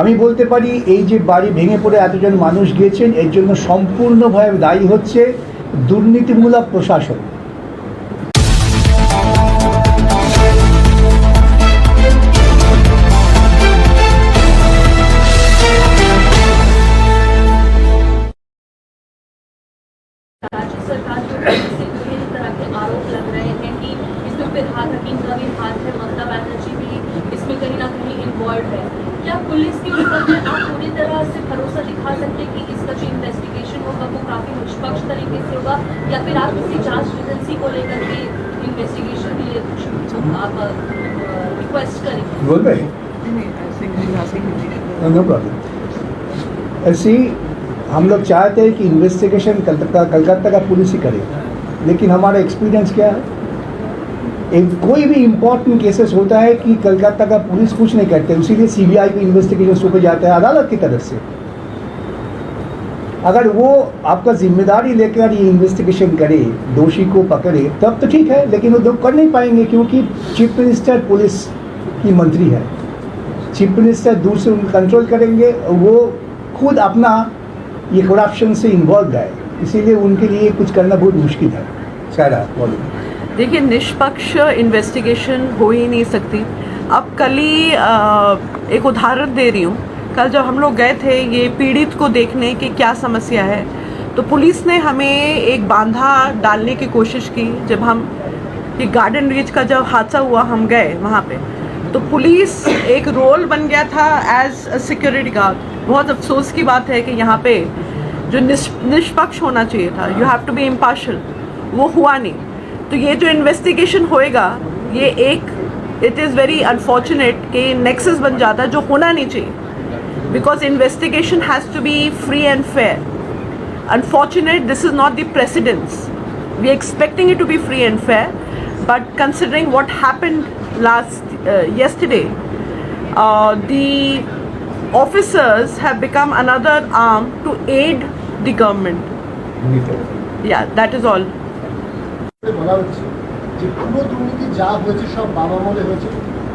আমি বলতে পারি, এই যে বাড়ি ভেঙে পড়ে এতজন মানুষ গিয়েছেন, এর জন্য সম্পূর্ণভাবে দায়ী হচ্ছে দুর্নীতিমূলক প্রশাসন। नो प्रॉब्लम ऐसे हम लोग चाहते हैं कि इन्वेस्टिगेशन कलकत्ता कलकत्ता का पुलिस ही करे। लेकिन हमारा एक्सपीरियंस क्या है? एक कोई भी इम्पोर्टेंट केसेस होता है कि कलकत्ता का पुलिस कुछ नहीं करते इसीलिए सीबीआई की इन्वेस्टिगेशन सौंपे जाता है अदालत की तरफ़ से। अगर वो आपका ज़िम्मेदारी लेकर ये इन्वेस्टिगेशन करे, दोषी को पकड़े, तब तो ठीक है, लेकिन वो लोग कर नहीं पाएँगे क्योंकि चीफ मिनिस्टर पुलिस की मंत्री है। चीफ मिनिस्टर दूर से उनको कंट्रोल करेंगे, वो खुद अपना ये करप्शन से इन्वॉल्व है। इसीलिए उनके लिए कुछ करना बहुत मुश्किल है। सारा, बोलो। देखिए, निष्पक्ष इन्वेस्टिगेशन हो ही नहीं सकती। अब कल ही एक उदाहरण दे रही हूँ। कल जब हम लोग गए थे, ये पीड़ित को देखने की क्या समस्या है तो पुलिस ने हमें एक बांधा डालने की कोशिश की। जब हम, ये गार्डन रीच का जब हादसा हुआ, हम गए वहाँ पे। तो पुलिस एक रोल बन गया था एज सिक्योरिटी गार्ड बहुत अफसोस की बात है कि यहाँ पे जो निष्पक्ष होना चाहिए था you have to be impartial वो हुआ नहीं। तो ये जो इन्वेस्टिगेशन होएगा ये एक इट इज़ वेरी अनफॉर्चुनेट कि नेक्सस बन जाता है जो होना नहीं चाहिए। Because investigation has to be free and fair unfortunate this is not the precedence we expecting it to be free and fair but considering what last uh, yesterday uh, the officers have become another arm to aid the government. Yeah that is all. যে পুরো দুর্নীতি যা হয়েছে সব বাবা আমলে হয়েছে।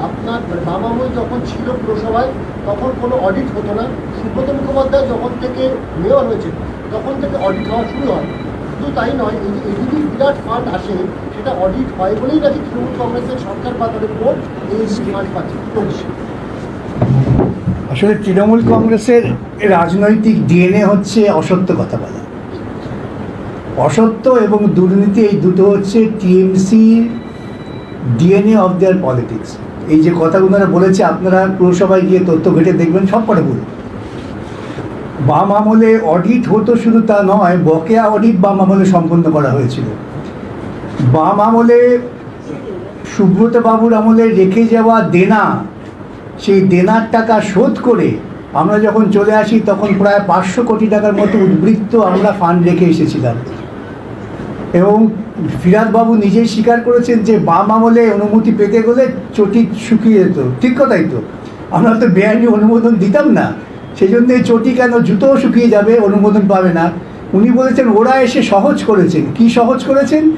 আপনার মানে বাবা আমল যখন ছিল পুরসভায় তখন কোনো অডিট হতো না। সুব্রত মুখোপাধ্যায় যখন থেকে মেয়র হয়েছে তখন থেকে অডিট হওয়া শুরু হয়। শুধু তাই নয় এই যে এদিকে বিরাট ফান্ড আসে সেটা অডিট হয় বলেই নাকি তৃণমূল কংগ্রেসের সরকার বা তাদের বোর্ড এই ফান্ড পাচ্ছে? আসলে তৃণমূল কংগ্রেসের রাজনৈতিক ডিএনএ হচ্ছে অসত্য কথা বলা। অসত্য এবং দুর্নীতি এই দুটো হচ্ছে TMC DNA of their politics. এই যে কথাগুলো বলেছে, আপনারা পুরসভায় গিয়ে তথ্য ঘেটে দেখবেন, সব কটা ভুল বাম আমলে অডিট হতো শুধু তা নয়, বকেয়া অডিট বাম আমলে সম্পন্ন করা হয়েছিল। বাম আমলে, সুব্রত বাবুর আমলে রেখে যাওয়া দেনা, সেই দেনার টাকা শোধ করে আমরা যখন চলে আসি, তখন প্রায় পাঁচশো কোটি টাকার মতো উদ্বৃত্ত আমরা ফান্ড রেখে এসেছিলাম। এবং ফিরাদবাবু নিজেই স্বীকার করেছেন যে, বাম আমলে অনুমতি পেতে গেলে চটি শুকিয়ে যেত। ঠিক কথাই তো। আমরা তো বেআইনি অনুমোদন দিতাম না। সেই জন্য চটি কেন জুতোও শুকিয়ে যাবে, অনুমোদন পাবে না। উনি বলেছেন, ওরা এসে সহজ করেছেন। কি সহজ করেছেন?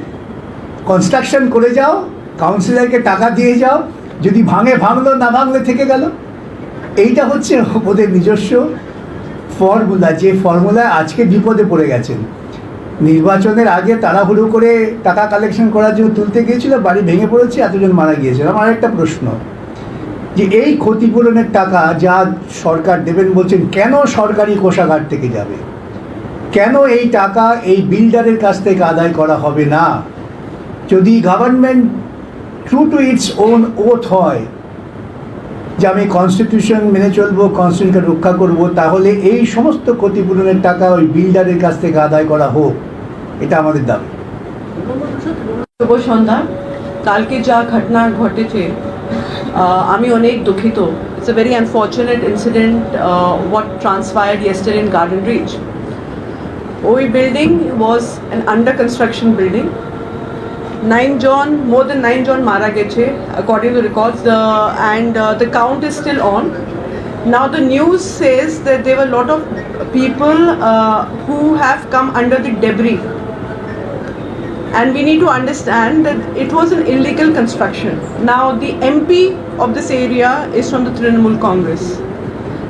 কনস্ট্রাকশন করে যাও কাউন্সিলরকে টাকা দিয়ে যাও, যদি ভাঙে ভাঙলো, না ভাঙলে থেকে গেল। এইটা হচ্ছে ওদের নিজস্ব ফর্মুলা যে ফর্মুলায় আজকে বিপদে পড়ে গেছেন। নির্বাচনের আগে তাড়াহুড়ো করে টাকা কালেকশন করার জন্য তুলতে গিয়েছিল, বাড়ি ভেঙে পড়েছে, এতজন মারা গিয়েছিল। আমার একটা প্রশ্ন, যে এই ক্ষতিপূরণের টাকা যা সরকার দেবেন বলছেন, কেন সরকারি কোষাগার থেকে যাবে? কেন এই টাকা এই বিল্ডারের কাছ থেকে আদায় করা হবে না? যদি government true to its own oath হয় যে আমি কনস্টিটিউশন মেনে চলবো কনস্টিটিউশনকে রক্ষা করব, তাহলে এই সমস্ত ক্ষতিপূরণের টাকা ওই বিল্ডারের কাছ থেকে আদায় করা হোক। এটা আমাদের দাবি। শুভ সন্ধ্যা। কালকে যা ঘটনা ঘটেছে আমি অনেক দুঃখিত। It's a very unfortunate incident what transpired yester in Garden Reach ওই building was an under construction building nine John, more than nine John Mara Geche, according to the records, the, and uh, the count is still on. Now the news says that there were a lot of people uh, who have come under the debris. And we need to understand that it was an illegal construction. Now the MP of this area is from the Trinamool Congress.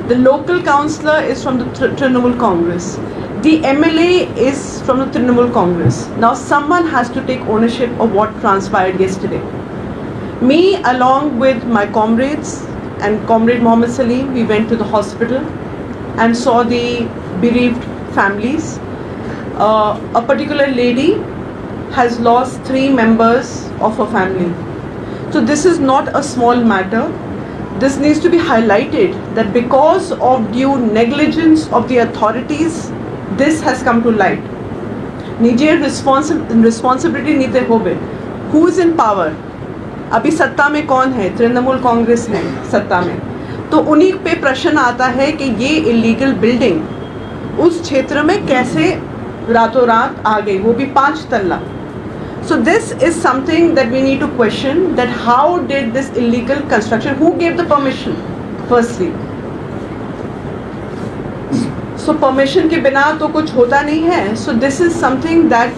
The local councillor is from the Tr- Trinamool Congress the MLA is from the Trinamool Congress. Now, someone has to take ownership of what transpired yesterday. Me, along with my comrades and comrade Mohammed Salim, we went to the hospital and saw the bereaved families. Uh, a particular lady has lost three members of her family. So, this is not a small matter. This needs to be highlighted that because of due negligence of the authorities, this has come to light. নিজের responsibility निते होबे who is in power अभी सत्ता में कौन है तृणमूल कांग्रेस है सत्ता में तो उन्हीं पे प्रश्न आता है कि ये इलीगल बिल्डिंग उस क्षेत्र में कैसे रातों रात आ गई वो भी पांच तल्ला So this is something that we need to question that how did this illegal construction, who gave the permission firstly? So permission के बिना तो कुछ होता नहीं है। So this is something that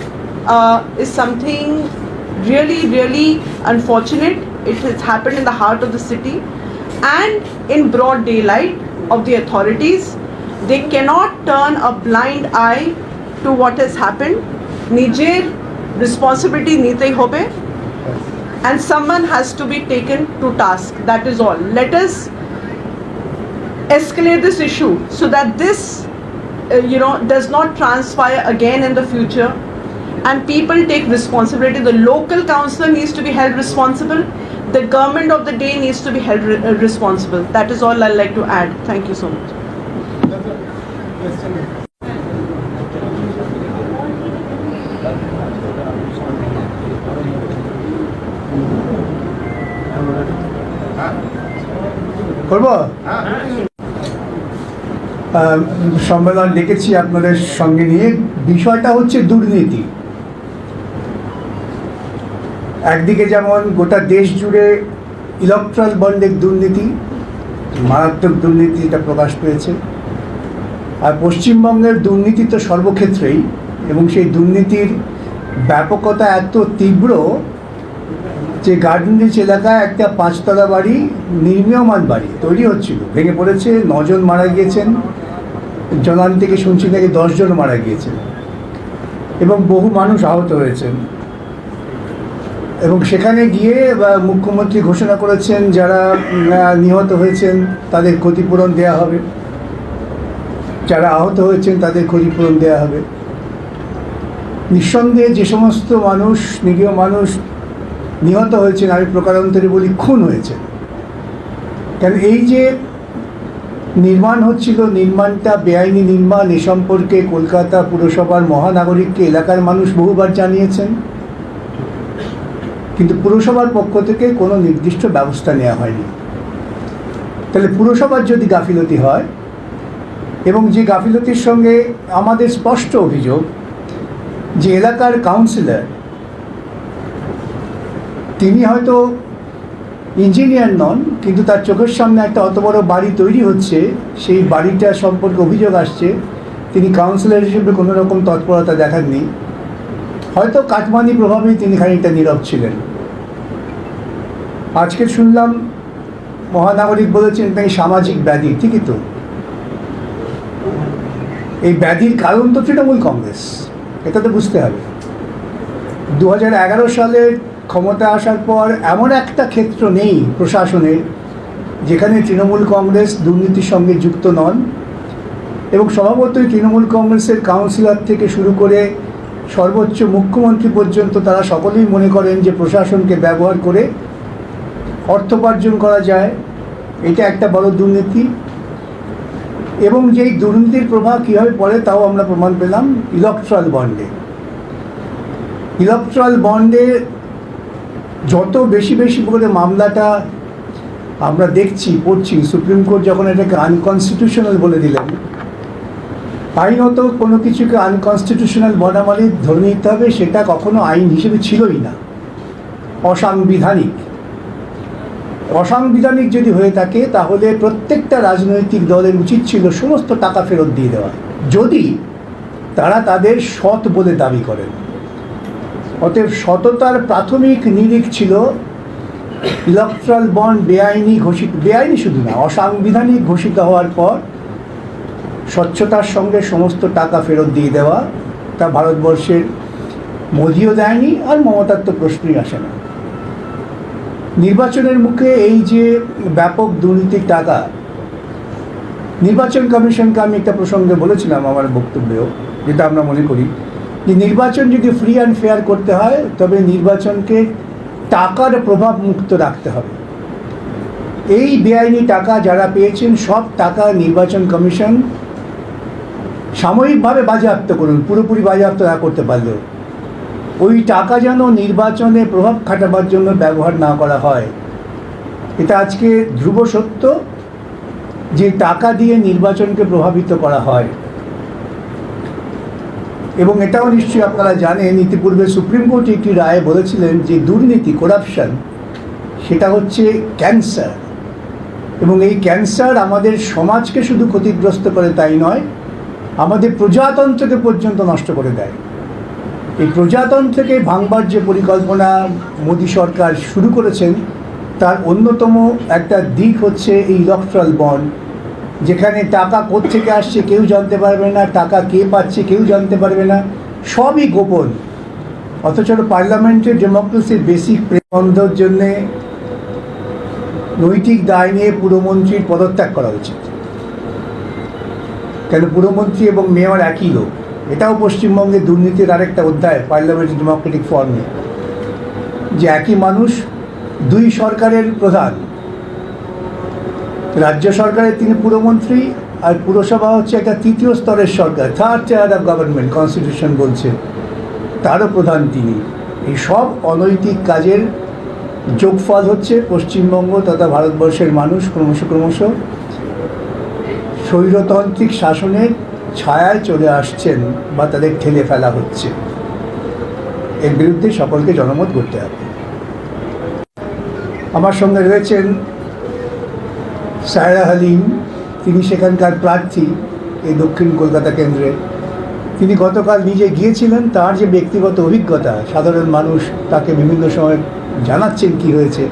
is something really really unfortunate it is happen in the heart of the city and in broad daylight of the authorities they cannot turn a blind eye to what is happen निजे responsibility नीते हो पे and someone has to be taken to task that is all let's escalate this issue so that this uh, you know does not transpire again in the future and people take responsibility the local councillor needs to be held responsible the government of the day needs to be held re- uh, responsible that is all i'd like to add thank you so much করবো আহ, সম্মেলন ডেকেছি আপনাদের সঙ্গে নিয়ে। বিষয়টা হচ্ছে দুর্নীতি। একদিকে যেমন গোটা দেশ জুড়ে ইলেকট্রাল বন্ডের দুর্নীতি, মারাত্মক দুর্নীতি এটা প্রকাশ পেয়েছে, আর পশ্চিমবঙ্গের দুর্নীতি তো সর্বক্ষেত্রেই, এবং সেই দুর্নীতির ব্যাপকতা এত তীব্র যে গার্ডেন এলাকায় একটা পাঁচতলা বাড়ি নির্মীয়মান বাড়ি তৈরি হচ্ছিল। ভেঙে পড়েছে, নজন মারা গিয়েছেন। জনান থেকে শুনছি নাকি দশজন মারা গিয়েছেন এবং বহু মানুষ আহত হয়েছেন। এবং সেখানে গিয়ে মুখ্যমন্ত্রী ঘোষণা করেছেন যারা নিহত হয়েছেন, তাদের ক্ষতিপূরণ দেয়া হবে। যারা আহত হয়েছেন, তাদের ক্ষতিপূরণ দেওয়া হবে। নিঃসন্দেহে যে সমস্ত মানুষ, নিরীহ মানুষ নিহত হয়েছেন, আমি প্রকারান্তরে বলি, খুন হয়েছে কেন এই যে নির্মাণ হচ্ছিল, নির্মাণটা বেআইনি নির্মাণ, এ সম্পর্কে কলকাতা পুরসভার মহানাগরিককে এলাকার মানুষ বহুবার জানিয়েছেন। কিন্তু পুরসভার পক্ষ থেকে কোনো নির্দিষ্ট ব্যবস্থা নেওয়া হয়নি। তাহলে পুরসভার যদি গাফিলতি হয়, এবং যে গাফিলতির সঙ্গে আমাদের স্পষ্ট অভিযোগ যে এলাকার কাউন্সিলর, তিনি হয়তো ইঞ্জিনিয়ার নন, কিন্তু তার চোখের সামনে একটা অত বড় বাড়ি তৈরি হচ্ছে, সেই বাড়িটা সম্পর্কে অভিযোগ আসছে। তিনি কাউন্সিলর হিসেবে কোনো রকম তৎপরতা দেখাননি। হয়তো কাটমানি প্রভাবেই তিনি খানিকটা নীরব ছিলেন। আজকে শুনলাম মহানাগরিক বলেছেন তাই সামাজিক ব্যাধি, ঠিকই তো। এই ব্যাধির কারণ তো তৃণমূল কংগ্রেস, এটা তো বুঝতে হবে। দু হাজার এগারো সালে ক্ষমতা আসার পর এমন একটা ক্ষেত্র নেই প্রশাসনের যেখানে তৃণমূল কংগ্রেস দুর্নীতির সঙ্গে যুক্ত নন এবং স্বভাবতই তৃণমূল কংগ্রেসের কাউন্সিলর থেকে শুরু করে সর্বোচ্চ মুখ্যমন্ত্রী পর্যন্ত তারা সকলেই মনে করেন যে প্রশাসনকে ব্যবহার করে অর্থোপার্জন করা যায়। এটা একটা বড় দুর্নীতি। এবং যেই দুর্নীতির প্রভাব কীভাবে পড়ে তাও আমরা প্রমাণ পেলাম ইলেকট্রাল বন্ডে। ইলেকট্রাল বন্ডে যত বেশি বেশি করে মামলাটা আমরা দেখছি, পড়ছি, সুপ্রিম কোর্ট যখন এটাকে আনকনস্টিটিউশনাল বলে দিলেন, আইনত কোনো কিছুকে আনকনস্টিটিউশনাল বনামালি ধরে নিতে হবে, সেটা কখনো আইন হিসেবে ছিলই না। অসাংবিধানিক। অসাংবিধানিক যদি হয়ে থাকে, তাহলে প্রত্যেকটা রাজনৈতিক দলের উচিত ছিল সমস্ত টাকা ফেরত দিয়ে দেওয়া। যদি তারা তাদের সৎ বলে দাবি করেন। অতএব সততার প্রাথমিক নিরিখ ছিল ইলেকট্রাল বন্ড বেআইনি ঘোষিত, বেআইনি শুধু না, অসাংবিধানিক ঘোষিত হওয়ার পর স্বচ্ছতার সঙ্গে সমস্ত টাকা ফেরত দিয়ে দেওয়া, তা ভারতবর্ষের মোদিও দেয়নি আর মমতার তো প্রশ্নই আসে না। নির্বাচনের মুখে এই যে ব্যাপক দুর্নীতির টাকা, নির্বাচন কমিশনকে আমি একটা প্রসঙ্গে বলেছিলাম আমার বক্তব্যেও, যেটা আমরা মনে করি যে নির্বাচন যদি ফ্রি অ্যান্ড ফেয়ার করতে হয়, তবে নির্বাচনকে টাকার প্রভাব মুক্ত রাখতে হবে। এই বেআইনি টাকা যারা পেয়েছেন, সব টাকা নির্বাচন কমিশন সাময়িকভাবে বাজেয়াপ্ত করুন, পুরোপুরি বাজেয়াপ্ত না করতে পারলেও ওই টাকা যেন নির্বাচনে প্রভাব খাটাবার জন্য ব্যবহার না করা হয়। এটা আজকে ধ্রুব সত্য যে টাকা দিয়ে নির্বাচনকে প্রভাবিত করা হয়। এবং এটাও নিশ্চয়ই আপনারা জানেন, ইতিপূর্বে সুপ্রিম কোর্ট একটি রায়ে বলেছিলেন যে দুর্নীতি করাপশন সেটা হচ্ছে ক্যান্সার এবং এই ক্যান্সার আমাদের সমাজকে শুধু ক্ষতিগ্রস্ত করে তাই নয়, আমাদের প্রজাতন্ত্রকে পর্যন্ত নষ্ট করে দেয়। এই প্রজাতন্ত্রকে ভাঙবার যে পরিকল্পনা মোদী সরকার শুরু করেছেন, তার অন্যতম একটা দিক হচ্ছে এই ইলেকট্রাল বন্ড যেখানে টাকা কোত্থেকে আসছে কেউ জানতে পারবে না, টাকা কে পাচ্ছে কেউ জানতে পারবে না, সবই গোপন। অথচ পার্লামেন্টের ডেমোক্রেসির বেসিক বন্ধর জন্যে নৈতিক দায় নিয়ে পুরমন্ত্রীর পদত্যাগ করা উচিত কেন পুরমন্ত্রী এবং মেয়র একই লোক? এটাও পশ্চিমবঙ্গে দুর্নীতির আরেকটা অধ্যায়, পার্লামেন্ট ডেমোক্রেটিক ফর্মে। যে একই মানুষ, দুই সরকারের প্রধান। রাজ্য সরকারের তিনি পুরমন্ত্রী আর পুরসভা হচ্ছে একটা তৃতীয় স্তরের সরকার third chair of government constitution বলছে। তারও প্রধান তিনি। এই সব অনৈতিক কাজের যোগফল হচ্ছে পশ্চিমবঙ্গ তথা ভারতবর্ষের মানুষ ক্রমশ ক্রমশ স্বৈরতান্ত্রিক শাসনের ছায়ায় চলে আসছেন বা তাদের ঠেলে ফেলা হচ্ছে। এর বিরুদ্ধে সকলকে জনমত করতে হবে। আমার সঙ্গে রয়েছেন সায়রা হালিম তিনি সেখানকার প্রার্থী এই দক্ষিণ কলকাতা কেন্দ্রে। তিনি গতকাল নিজে গিয়েছিলেন তার যে ব্যক্তিগত অভিজ্ঞতা সাধারণ মানুষ তাকে বিভিন্ন সময় জানাচ্ছেন কি হয়েছে।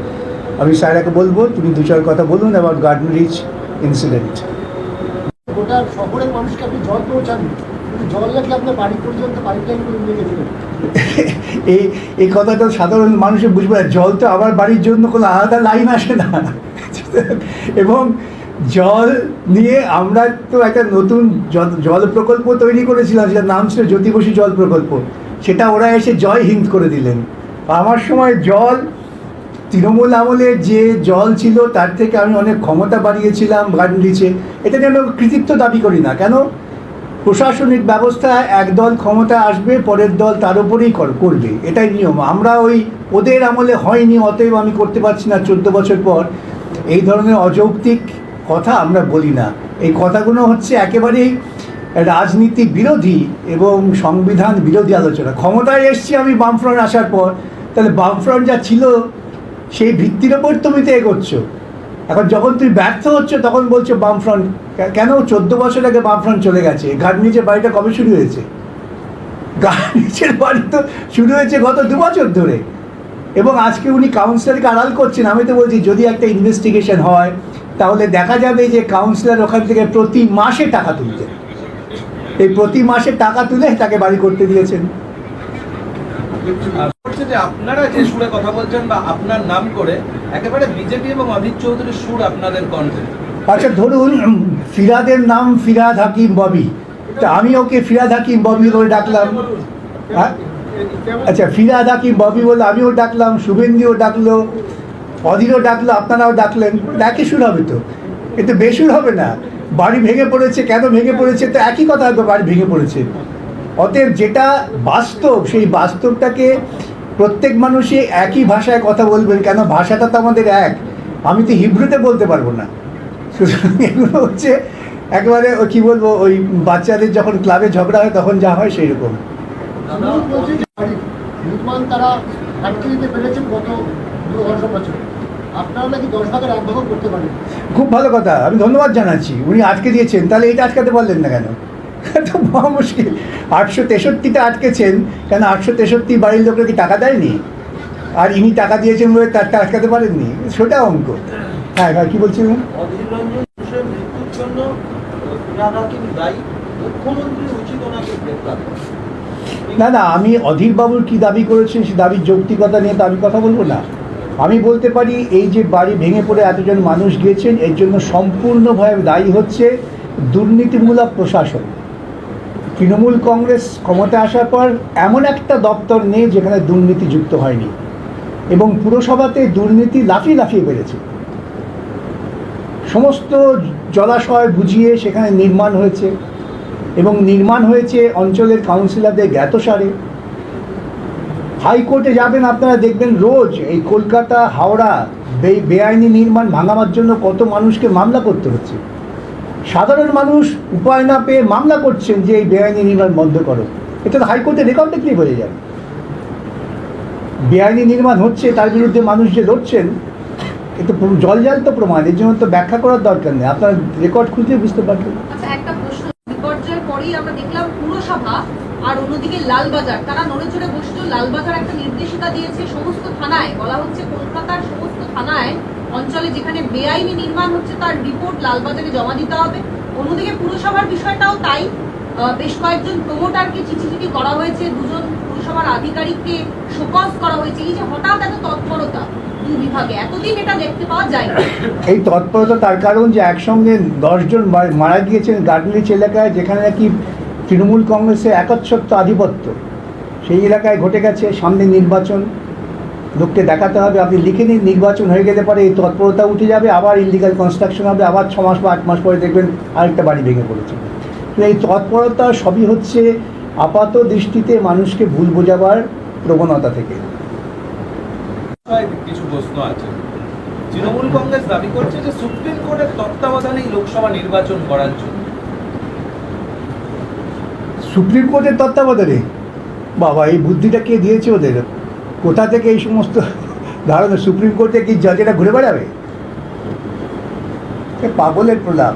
আমি সায়রাকে বলব তুমি দু চার কথা বলুন অ্যাবাউট গার্ডেন রিচ ইনসিডেন্ট গোটা শহরের মানুষকে আপনি জল পৌঁছান। জল নাকি আপনার বাড়ি পর্যন্ত পাইপ করে নিয়ে গেছিলেন এই এই কথাটা সাধারণ মানুষের বুঝবে জল তো আবার বাড়ির জন্য কোনো আলাদা লাইন আসে না। এবং জল নিয়ে আমরা তো একটা নতুন জল প্রকল্প তৈরি করেছিলাম যেটার নাম ছিল জ্যোতিবসী জল প্রকল্প। সেটা ওরা এসে জয় হিন্দ করে দিলেন। আমার সময় জল, তৃণমূল আমলে যে জল ছিল, তার থেকে আমি অনেক ক্ষমতা বাড়িয়েছিলাম রিচে এটা যেন কৃতিত্ব দাবি করি না। কেন? প্রশাসনিক ব্যবস্থা একদল ক্ষমতা আসবে, পরের দল তার উপরেই কর- করবে। এটাই নিয়ম। আমরা ওই ওদের আমলে হয়নি, অতএব আমি করতে পারছি না। চোদ্দ বছর পর এই ধরনের অযৌক্তিক কথা আমরা বলি না। এই কথাগুলো হচ্ছে একেবারেই রাজনীতি বিরোধী এবং সংবিধান বিরোধী আলোচনা। ক্ষমতায় এসছি আমি বামফ্রন্ট আসার পর। তাহলে বামফ্রন্ট যা ছিল, সেই ভিত্তির ওপর তুমি তো এগোচ্ছ। এখন যখন তুমি ব্যর্থ হচ্ছ, তখন বলছো বামফ্রন্ট কেন চোদ্দ বছর আগে বামফ্রন্ট চলে গেছে? গার্ডনিচের বাড়িটা কবে শুরু হয়েছে? ঘাট নিচের বাড়ি তো শুরু হয়েছে গত দু বছর ধরে। এবং আজকে উনি কাউন্সিলরকে আড়াল করছেন। আমি তো বলছি যদি একটা ইনভেস্টিগেশন হয় তাহলে দেখা যাবে যে কাউন্সিলর ওখান থেকে প্রতি মাসে টাকা তুলতেন এই প্রতি মাসে টাকা তুলে তাকে বাড়ি করতে দিয়েছেন। যে আপনারা যে সুরে কথা বলছেন বা আপনার নাম করে একেবারে বিজেপি এবং অধীর চৌধুরীর সুর আপনাদের কণ্ঠে। আচ্ছা ধরুন ফিরাদের নাম ফিরাদ হাকিম ববি। তা আমি ওকে ফিরাদ হাকিম ববি বলে ডাকলাম। হ্যাঁ? আচ্ছা ফিরা ডাকি, ববি বলে আমিও ডাকলাম, শুভেন্দুও ডাকলো, অধীরও ডাকলো, আপনারাও ডাকলেন, একই সুর হবে তো। এতে বেসুর হবে না। বাড়ি ভেঙে পড়েছে, কেন ভেঙে পড়েছে? তো একই কথা হয়তো বাড়ি ভেঙে পড়েছে। অতএব যেটা বাস্তব, সেই বাস্তবটাকে প্রত্যেক মানুষই একই ভাষায় কথা বলবেন, কেন ভাষাটা তো আমাদের এক। আমি তো হিব্রুতে বলতে পারব না। সুতরাং এগুলো হচ্ছে একেবারে কি বলব, ওই বাচ্চাদের যখন ক্লাবে ঝগড়া হয়, তখন যা হয় সেই রকম নির্মাণ তারা আটকে দিতে পেরেছেন গত দু বছর বছর। আপনারা নাকি দশ ভাগের এক ভাগও করতে পারেন। খুব ভালো কথা আমি ধন্যবাদ জানাচ্ছি। উনি আটকে দিয়েছেন তাহলে এটা আটকাতে পারলেন না কেন? তো মহা মুশকিল। আটশো তেষট্টিতে আটকেছেন কেন আটশো তেষট্টি বাড়ির লোকরা কি টাকা দেয়নি? আর ইনি টাকা দিয়েছেন বলে তার টাকা আটকাতে পারেননি? সেটা অঙ্ক। হ্যাঁ হ্যাঁ কী বলছিলেন জন্য দায়ী। মুখ্যমন্ত্রী উচিত ওনাকে গ্রেপ্তার। না না, আমি অধীর বাবুর কি দাবি করেছেন সে দাবির যৌক্তিকতা নিয়ে তো আমি কথা বলব না। আমি বলতে পারি এই যে বাড়ি ভেঙে পড়ে এতজন মানুষ গিয়েছেন, এর জন্য সম্পূর্ণভাবে দায়ী হচ্ছে দুর্নীতিমূলক প্রশাসন। তৃণমূল কংগ্রেস ক্ষমতা আসার পর এমন একটা দপ্তর নেই যেখানে দুর্নীতি যুক্ত হয়নি এবং পুরসভাতে দুর্নীতি লাফিয়ে লাফিয়ে বেড়েছে। সমস্ত জলাশয় বুঝিয়ে সেখানে নির্মাণ হয়েছে। এবং নির্মাণ হয়েছে অঞ্চলের কাউন্সিলরদের জ্ঞাতসারে। হাইকোর্টে যাবেন আপনারা দেখবেন রোজ এই কলকাতা, হাওড়া বেআইনি নির্মাণ ভাঙাবার জন্য কত মানুষকে মামলা করতে হচ্ছে। সাধারণ মানুষ উপায় না পেয়ে মামলা করছেন যে এই বেআইনি নির্মাণ বন্ধ করো। এটা তো হাইকোর্টে রেকর্ড দেখলেই বোঝা যাবে বেআইনি নির্মাণ হচ্ছে, তার বিরুদ্ধে মানুষ যে লড়ছেন এ তো জলজান্ত প্রমাণ, এর জন্য তো ব্যাখ্যা করার দরকার নেই। আপনার রেকর্ড খুঁজলে বুঝতে পারবেন আচ্ছা একটা প্রশ্ন বিপর্যয়ের পরেই আমরা দেখলাম পুরসভা আর অন্যদিকে লালবাজার। তারা নড়ে চড়ে লালবাজার একটা নির্দেশিকা দিয়েছে সমস্ত থানায়। বলা হচ্ছে কলকাতার সমস্ত থানায়, অঞ্চলে যেখানে বেআইনি নির্মাণ হচ্ছে তার রিপোর্ট লালবাজারে জমা দিতে হবে। অন্যদিকে পুরসভার বিষয়টাও তাই। বেশ কয়েকজন প্রমোটারকে চিঠি চিঠি করা হয়েছে, দুজন পুরসভার আধিকারিককে শোকজ করা হয়েছে। এই যে হঠাৎ এত তৎপরতা বিভাগে, এতদিন এটা দেখতে পাওয়া যায় এই তৎপরতা তার কারণ যে একসঙ্গে দশজন মার- গিয়েছেন গার্ডলিচ এলাকায়, যেখানে নাকি তৃণমূল কংগ্রেসের একচ্ছত্ব আধিপত্য। সেই এলাকায় ঘটে গেছে সামনে নির্বাচন। লোককে দেখাতে হবে, আপনি লিখে নিন, নির্বাচন হয়ে গেলে পরে এই তৎপরতা উঠে যাবে, আবার ইলিগাল কনস্ট্রাকশন হবে, আবার ছ মাস বা আট মাস পরে দেখবেন আরেকটা বাড়ি ভেঙে পড়েছে। তো এই তৎপরতা সবই হচ্ছে আপাত দৃষ্টিতে মানুষকে ভুল বোঝাবার প্রবণতা থেকে। কিছু প্রশ্ন আছে। তৃণমূল কংগ্রেস দাবি করছে যে সুপ্রিম কোর্টের তত্ত্বাবধানেই লোকসভা নির্বাচন করার জন্য। সুপ্রিম কোর্টের তত্ত্বাবধানে। বাবা এই বুদ্ধিটা কে দিয়েছে ওদের? কোথা থেকে এই সমস্ত ধারণা? সুপ্রিম কোর্টে কি জাজেরা ঘুরে বেড়াবে? পাগলের প্রলাপ।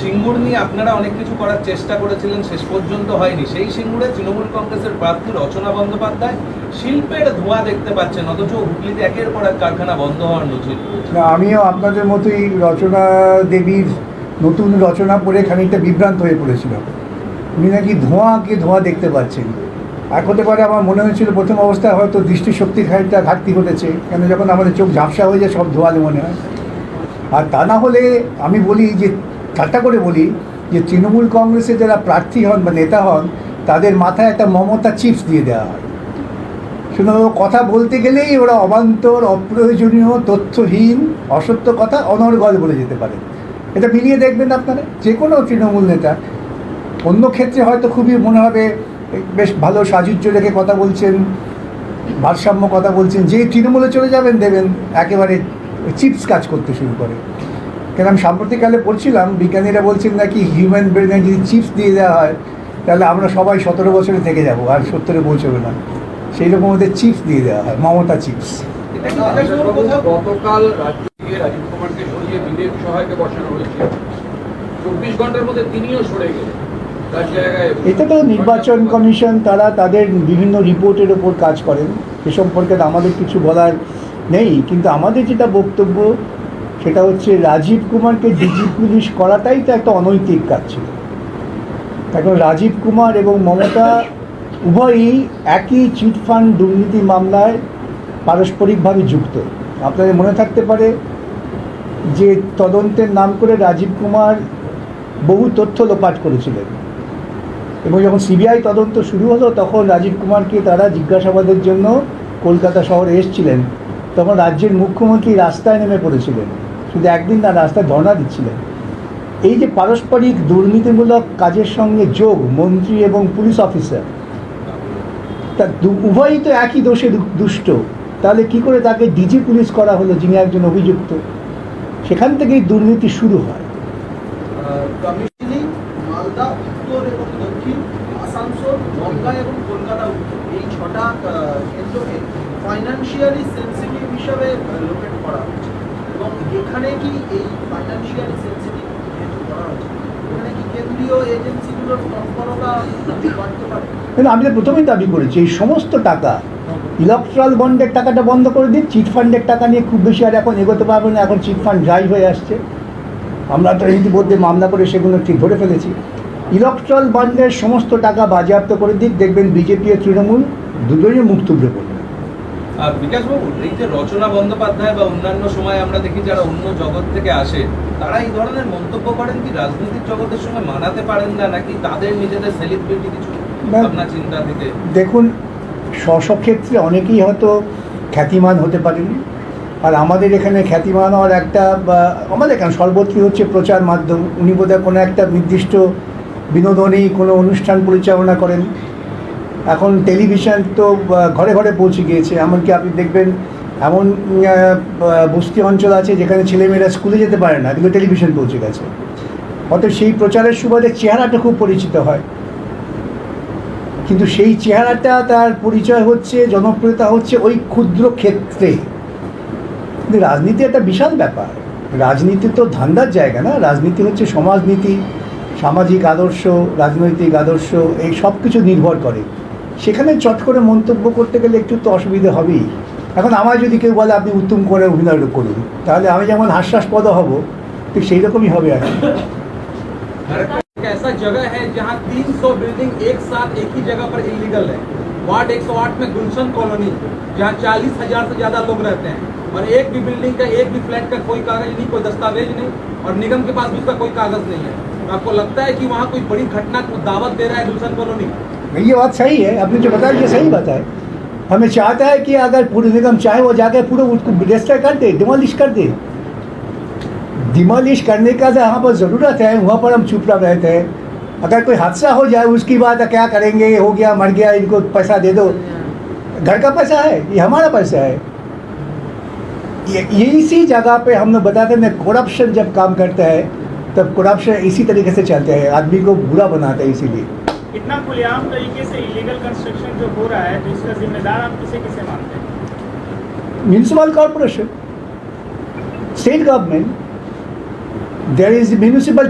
সিঙ্গুর নিয়ে আপনারা অনেক কিছু করার চেষ্টা করেছিলেন শেষ পর্যন্ত হয়নি। সেই সিঙ্গুরে তৃণমূল কংগ্রেসের প্রার্থী রচনা বন্দ্যোপাধ্যায় শিল্পের ধোঁয়া দেখতে পাচ্ছেন অথচ হুগলিতে একের পর এক কারখানা বন্ধ হওয়ার নজির আমিও আপনাদের মতোই রচনা দেবীর নতুন রচনা পড়ে খানিকটা বিভ্রান্ত হয়ে পড়েছিলাম উনি নাকি ধোঁয়াকে ধোঁয়া দেখতে পাচ্ছেন। এক হতে পারে আমার মনে হয়েছিল প্রথম অবস্থায় হয়তো দৃষ্টিশক্তি খানিকটা ঘাটতি ঘটেছে, কেন যখন আমাদের চোখ ঝাপসা হয়ে যায় সব ধোঁয়ালে মনে হয়। আর তা না হলে আমি বলি যে, ঠাট্টা করে বলি যে, তৃণমূল কংগ্রেসের যারা প্রার্থী হন বা নেতা হন, তাদের মাথায় একটা মমতা চিপস দিয়ে দেওয়া হয়। শুধু কথা বলতে গেলেই ওরা অবান্তর, অপ্রয়োজনীয়, তথ্যহীন, অসত্য কথা অনর্গল বলে যেতে পারে। এটা মিলিয়ে দেখবেন আপনারা যে কোনো তৃণমূল নেতা। অন্য ক্ষেত্রে হয়তো খুবই মনে হবে, বেশ ভালো সাজুজ্য রেখে কথা বলছেন, ভারসাম্য কথা বলছেন, যে তৃণমূলে চলে যাবেন দেবেন, একেবারে চিপস কাজ করতে শুরু করে। কেন আমি সাম্প্রতিককালে পড়ছিলাম বিজ্ঞানীরা বলছেন নাকি হিউম্যান ব্রেনে যদি চিপস দিয়ে দেওয়া হয়, তাহলে আমরা সবাই সতেরো বছরে থেকে যাব, আর সত্তরে পৌঁছবে না। সেই রকম ওদের চিপস দিয়ে দেওয়া হয়, মমতা চিপস। গতকাল রাজ্য থেকে রাজীব কুমারকে সরিয়ে বিদেশ সহায়কে বসানো চব্বিশ ঘণ্টার মধ্যে তিনিও সরে গেলেন। এটা তো নির্বাচন কমিশন, তারা তাদের বিভিন্ন রিপোর্টের ওপর কাজ করেন। এ সম্পর্কে আমাদের কিছু বলার নেই। কিন্তু আমাদের যেটা বক্তব্য, সেটা হচ্ছে রাজীব কুমারকে ডিজি পুলিশ করাটাই তো একটা অনৈতিক কাজ ছিল। এখন রাজীব কুমার এবং মমতা উভয়ই একই চিটফান্ড দুর্নীতি মামলায় পারস্পরিকভাবে যুক্ত। আপনাদের মনে থাকতে পারে যে তদন্তের নাম করে রাজীব কুমার বহু তথ্য লোপাট করেছিলেন। এবং যখন সিবিআই তদন্ত শুরু হলো, তখন রাজীব কুমারকে তারা জিজ্ঞাসাবাদের জন্য কলকাতা শহরে এসেছিলেন। তখন রাজ্যের মুখ্যমন্ত্রী রাস্তায় নেমে পড়েছিলেন। শুধু একদিন না, রাস্তায় ধর্ণা দিচ্ছিলেন। এই যে পারস্পরিক দুর্নীতিমূলক কাজের সঙ্গে যোগ মন্ত্রী এবং পুলিশ অফিসার, তা উভয়ই তো একই দোষে দুষ্ট। তাহলে কি করে তাকে ডিজি পুলিশ করা হলো, যিনি একজন অভিযুক্ত? সেখান থেকেই দুর্নীতি শুরু হয়। মালদা উত্তর এবং দক্ষিণ আসানসোল বনগাঁ এবং কলকাতা উত্তর। এই ছটা আহ, কেন্দ্রকে ফাইন্যান্সিয়ালি সেন্সিটিভ হিসাবে লোকেট করা হচ্ছে। এবং এখানে কি এই ফাইন্যান্সিয়ালি সেন্সিটিভ যেহেতু করা হচ্ছে আমি তো প্রথমেই দাবি করেছি এই সমস্ত টাকা ইলেকট্রাল বন্ডের টাকাটা বন্ধ করে দিন চিট ফান্ডের টাকা নিয়ে খুব বেশি আর এখন এগোতে পারবে না এখন চিট ফান্ড ড্রাই হয়ে আসছে। আমরা তো ইতিমধ্যে মামলা করে সেগুলো ঠিক ধরে ফেলেছি। ইলেকট্রাল বন্ডের সমস্ত টাকা বাজেয়াপ্ত করে দিক দেখবেন বিজেপি ও তৃণমূল দুটোই মুখ তুবড়ে পড়বে। বিকাশবাবু এই যে রচনা বন্দ্যোপাধ্যায় বা অন্যান্য সময় আমরা দেখি যারা অন্য জগৎ থেকে আসে তারা এই ধরনের মন্তব্য করেন কি রাজনৈতিক জগতের সঙ্গে মানাতে পারেন না নাকি তাদের নিজেদের সেলিব্রিটি কিছু ভাবনা চিন্তা থেকে? দেখুন স্ব অনেকেই হয়তো খ্যাতিমান হতে পারেনি। আর আমাদের এখানে খ্যাতিমান হওয়ার একটা আমাদের এখানে সর্বত্রই হচ্ছে প্রচার মাধ্যম। উনি বোধহয় কোনো একটা নির্দিষ্ট বিনোদনী কোনো অনুষ্ঠান পরিচালনা করেন। এখন টেলিভিশন তো ঘরে ঘরে পৌঁছে গিয়েছে। এমনকি আপনি দেখবেন এমন বস্তি অঞ্চল আছে যেখানে ছেলেমেয়েরা স্কুলে যেতে পারে না, কিন্তু টেলিভিশন পৌঁছে গেছে। অতএব সেই প্রচারের সুবাদে চেহারাটা খুব পরিচিত হয়। কিন্তু সেই চেহারাটা তার পরিচয় হচ্ছে, জনপ্রিয়তা হচ্ছে ওই ক্ষুদ্র ক্ষেত্রে। রাজনীতি একটা বিশাল ব্যাপার। রাজনীতি তো ধান্দার জায়গা না? রাজনীতি হচ্ছে সমাজনীতি, সামাজিক আদর্শ, রাজনৈতিক আদর্শ, এই সব কিছু নির্ভর করে। সেখানে চট করে মন্তব্য করতে গেলে একটু তো অসুবিধে হবেই। এখন আমার যদি কেউ বলে আপনি উত্তম করে অভিনয় করুন, তাহলে আমি যেমন হাস্যাস্পদ হব, ঠিক সেই রকমই হবে আর जगह है जहाँ 300 बिल्डिंग एक साथ एक ही जगह पर इलीगल है। वार्ड 108 में गुलशन कॉलोनी, जहाँ चालीस हज़ार से ज़्यादा लोग रहते हैं। और एक भी बिल्डिंग का, एक भी फ्लैट का कोई कागज़ नहीं, कोई दस्तावेज़ नहीं, और निगम के पास भी उसका कोई कागज़ नहीं है। तो आपको लगता है कि वहाँ कोई बड़ी घटना को दावत दे रहा है गुलशन कॉलोनी? ये बात सही है। आपने जो बताया, ये सही बात है। हमें चाहता है कि अगर पूरे निगम चाहे, वो जाके पूरे उसको डिस्ट्रॉय कर दे डिमोलिश कर दे। डिमोलिश करने का जहाँ पर ज़रूरत है, वहाँ पर हम चुप रहते हैं। अगर कोई हादसा हो जाए उसकी बात क्या करेंगे? हो गया मर गया इनको पैसा दे दो। घर का पैसा है ये हमारा पैसा है। ये इसी जगह पे हम लोग बताते हैं करप्शन जब काम करता है तब करप्शन इसी तरीके से चलता है। आदमी को बुरा बनाता है इसीलिए। इतना खुलेआम तरीके से इलीगल कंस्ट्रक्शन जो हो रहा है तो इसका जिम्मेदार आप किसे किसे मानते हैं? Municipal corporation, state government, there is a municipal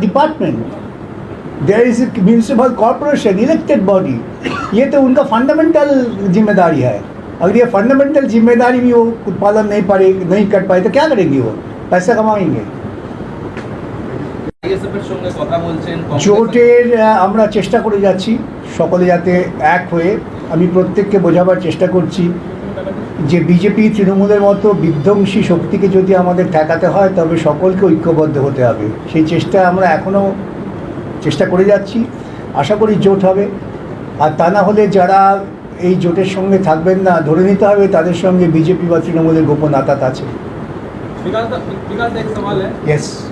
department, there is a municipal corporation, elected body. ये तो उनका फंडामेंटल जिम्मेदारी है अगर ये फंडामेंटल जिम्मेदारी भी वो पालन नहीं पाए नहीं कर पाए तो क्या करेंगे वो पैसा कमाएंगे ISF এর সঙ্গে কথা বলছেন কংগ্রেস- জোটের আহ, আমরা চেষ্টা করে যাচ্ছি সকলে যাতে এক হয়ে আমি প্রত্যেককে বোঝাবার চেষ্টা করছি যে বিজেপি তৃণমূলের মতো বিধ্বংসী শক্তিকে যদি আমাদের ঠেকাতে হয় তবে সকলকে ঐক্যবদ্ধ হতে হবে সেই চেষ্টা আমরা এখনও চেষ্টা করে যাচ্ছি। আশা করি জোট হবে। আর তা না হলে যারা এই জোটের সঙ্গে থাকবেন না ধরে নিতে হবে তাদের সঙ্গে বিজেপি বা তৃণমূলের গোপন আতাত আছে। Because.